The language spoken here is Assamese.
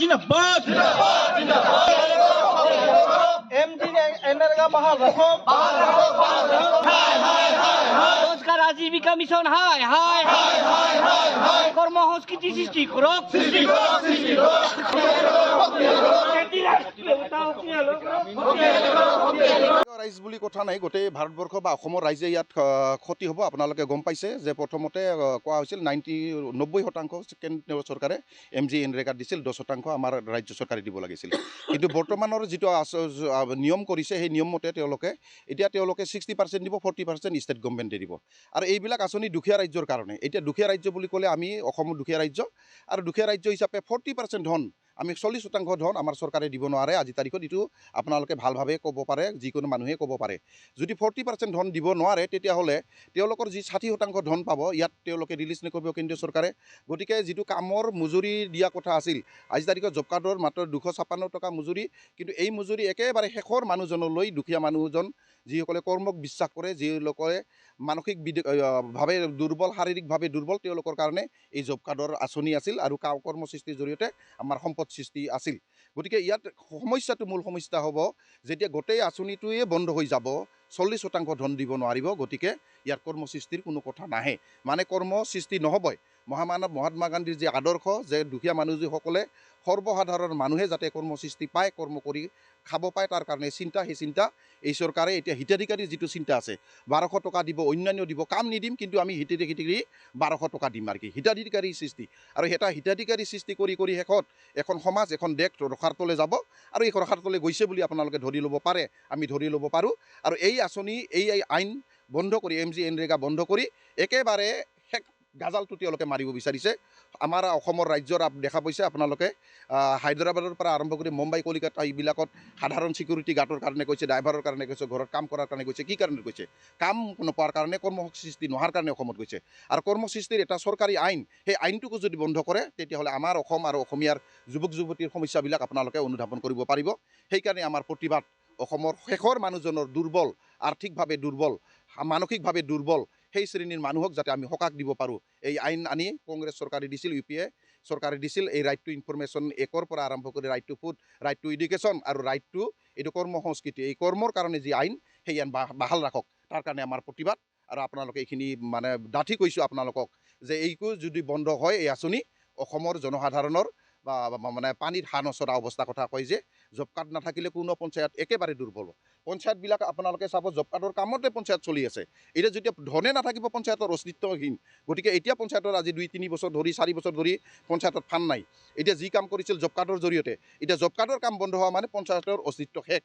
जिंदाबाद एमजी एनआर का बहाल रखो রোজগার আজীবিকা মিশন হাই হাই কর্ম সংস্কৃতি সৃষ্টি করক সৃষ্টি করক ৰাইজ বুলি কথা নাই। গোটেই ভাৰতবৰ্ষ বা অসমৰ ৰাইজে ইয়াত ক্ষতি হ'ব আপোনালোকে গম পাইছে যে প্ৰথমতে কোৱা হৈছিল নাইণ্টি নব্বৈ শতাংশ কেন্দ্ৰীয় চৰকাৰে এম জি এনৰেগাত দিছিল দহ শতাংশ আমাৰ ৰাজ্য চৰকাৰে দিব লাগিছিল। কিন্তু বৰ্তমানৰ যিটো নিয়ম কৰিছে সেই নিয়ম মতে তেওঁলোকে এতিয়া তেওঁলোকে ছিক্সটি পাৰ্চেণ্ট দিব ফৰ্টি পাৰ্চেণ্ট ষ্টেট গভৰ্ণমেণ্টে দিব। আৰু এইবিলাক আঁচনি দুখীয়া ৰাজ্যৰ কাৰণে। এতিয়া দুখীয়া ৰাজ্য বুলি ক'লে আমি অসমৰ দুখীয়া ৰাজ্য আৰু দুখীয়া ৰাজ্য হিচাপে ফৰ্টি পাৰ্চেণ্ট ধন আমি চল্লিছ শতাংশ ধন আমাৰ চৰকাৰে দিব নোৱাৰে। আজি তাৰিখত এইটো আপোনালোকে ভালভাৱে ক'ব পাৰে যিকোনো মানুহে ক'ব পাৰে। যদি ফৰ্টি পাৰ্চেণ্ট ধন দিব নোৱাৰে তেতিয়াহ'লে তেওঁলোকৰ যি ষাঠি শতাংশ ধন পাব ইয়াত তেওঁলোকে ৰিলিজ নকৰিব কেন্দ্ৰীয় চৰকাৰে। গতিকে যিটো কামৰ মজুৰি দিয়া কথা আছিল আজি তাৰিখত জব কাৰ্ডৰ মাত্ৰ দুশ ছাপন্ন টকা মজুৰি কিন্তু এই মজুৰি একেবাৰে শেষৰ মানুহজনলৈ দুখীয়া মানুহজন যিসকলে কৰ্মক বিশ্বাস কৰে যিলোকে মানসিক বিদ- আহ, ভাৱে দুৰ্বল শাৰীৰিকভাৱে দুৰ্বল তেওঁলোকৰ কাৰণে এই জব কাৰ্ডৰ আঁচনি আছিল আৰু কা- কৰ্মসৃষ্টিৰ জৰিয়তে আমাৰ সম্পদ সৃষ্টি আছিল। গতিকে ইয়াত সমস্যাটো মূল সমস্যা হ'ব যেতিয়া গোটেই আঁচনিটোৱে বন্ধ হৈ যাব চল্লিছ শতাংশ ধন দিব নোৱাৰিব গতিকে ইয়াত কৰ্মসৃষ্টিৰ কোনো কথা নাহে। মানে কৰ্মসৃষ্টি নহ'বই। মহামানৱ মহাত্মা গান্ধীৰ যি আদৰ্শ যে দুখীয়া মানুহ যিসকলে সৰ্বসাধাৰণ মানুহে যাতে কৰ্মসৃষ্টি পায় কৰ্ম কৰি খাব পায় তাৰ কাৰণে চিন্তা সেই চিন্তা এই চৰকাৰে এতিয়া হিতাধিকাৰীৰ যিটো চিন্তা আছে বাৰশ টকা দিব অন্যান্য দিব কাম নিদিম কিন্তু আমি হিতাধিকাৰী বাৰশ টকা দিম আৰু কি হিতাধিকাৰী সৃষ্টি। আৰু এটা হিতাধিকাৰী সৃষ্টি কৰি কৰি শেষত এখন সমাজ এখন দেশ ৰখাৰ তলে যাব আৰু এই ৰখাৰ তলে গৈছে বুলি আপোনালোকে ধৰি ল'ব পাৰে আমি ধৰি ল'ব পাৰোঁ। আৰু এই আঁচনি এই আইন বন্ধ কৰি এম জি এনৰেগা বন্ধ কৰি একেবাৰে গাজালটো তেওঁলোকে মাৰিব বিচাৰিছে। আমাৰ অসমৰ ৰাজ্যৰ দেখা পাইছে আপোনালোকে হায়দৰাবাদৰ পৰা আৰম্ভ কৰি মুম্বাই কলিকতা এইবিলাকত সাধাৰণ চিকিউৰিটি গাৰ্ডৰ কাৰণে কৈছে ড্ৰাইভাৰৰ কাৰণে কৈছে ঘৰত কাম কৰাৰ কাৰণে কৈছে কি কাৰণে কৈছে? কাম নোপোৱাৰ কাৰণে কৰ্মসৃষ্টি নোহোৱাৰ কাৰণে অসমত গৈছে। আৰু কৰ্মসৃষ্টিৰ এটা চৰকাৰী আইন সেই আইনটোকো যদি বন্ধ কৰে তেতিয়াহ'লে আমাৰ অসম আৰু অসমীয়াৰ যুৱক যুৱতীৰ সমস্যাবিলাক আপোনালোকে অনুধাৱন কৰিব পাৰিব। সেইকাৰণে আমাৰ প্ৰতিবাদ অসমৰ শেষৰ মানুহজনৰ দুৰ্বল আৰ্থিকভাৱে দুৰ্বল মানসিকভাৱে দুৰ্বল সেই শ্ৰেণীৰ মানুহক যাতে আমি সকাহ দিব পাৰোঁ। এই আইন আনি কংগ্ৰেছ চৰকাৰে দিছিল ইউ পি এ চৰকাৰে দিছিল এই ৰাইট টু ইনফৰমেশ্যন একৰ পৰা আৰম্ভ কৰি right to food right to education আৰু ৰাইট টু এইটো কৰ্ম সংস্কৃতি। এই কৰ্মৰ কাৰণে যি আইন সেই আইন বাহাল ৰাখক। তাৰ কাৰণে আমাৰ প্ৰতিবাদ আৰু আপোনালোকে এইখিনি মানে ডাঠি কৈছোঁ আপোনালোকক যে এইটো যদি বন্ধ হয় এই আঁচনি অসমৰ জনসাধাৰণৰ মানে পানীত হাঁহ নচৰা অৱস্থা কথা কয় যে জব কাৰ্ড নাথাকিলে কোনো পঞ্চায়ত একেবাৰে দুৰ্বল পঞ্চায়তবিলাক আপোনালোকে চাব জব কাৰ্ডৰ কামতে পঞ্চায়ত চলি আছে। এতিয়া যেতিয়া ধনে নাথাকিব পঞ্চায়তৰ অস্তিত্বহীন। গতিকে এতিয়া পঞ্চায়তৰ আজি দুই তিনি বছৰ ধৰি চাৰি বছৰ ধৰি পঞ্চায়তত ফাণ্ড নাই। এতিয়া যি কাম কৰিছিল জব কাৰ্ডৰ জৰিয়তে। এতিয়া জব কাৰ্ডৰ কাম বন্ধ হোৱা মানে পঞ্চায়তৰ অস্তিত্ব শেষ।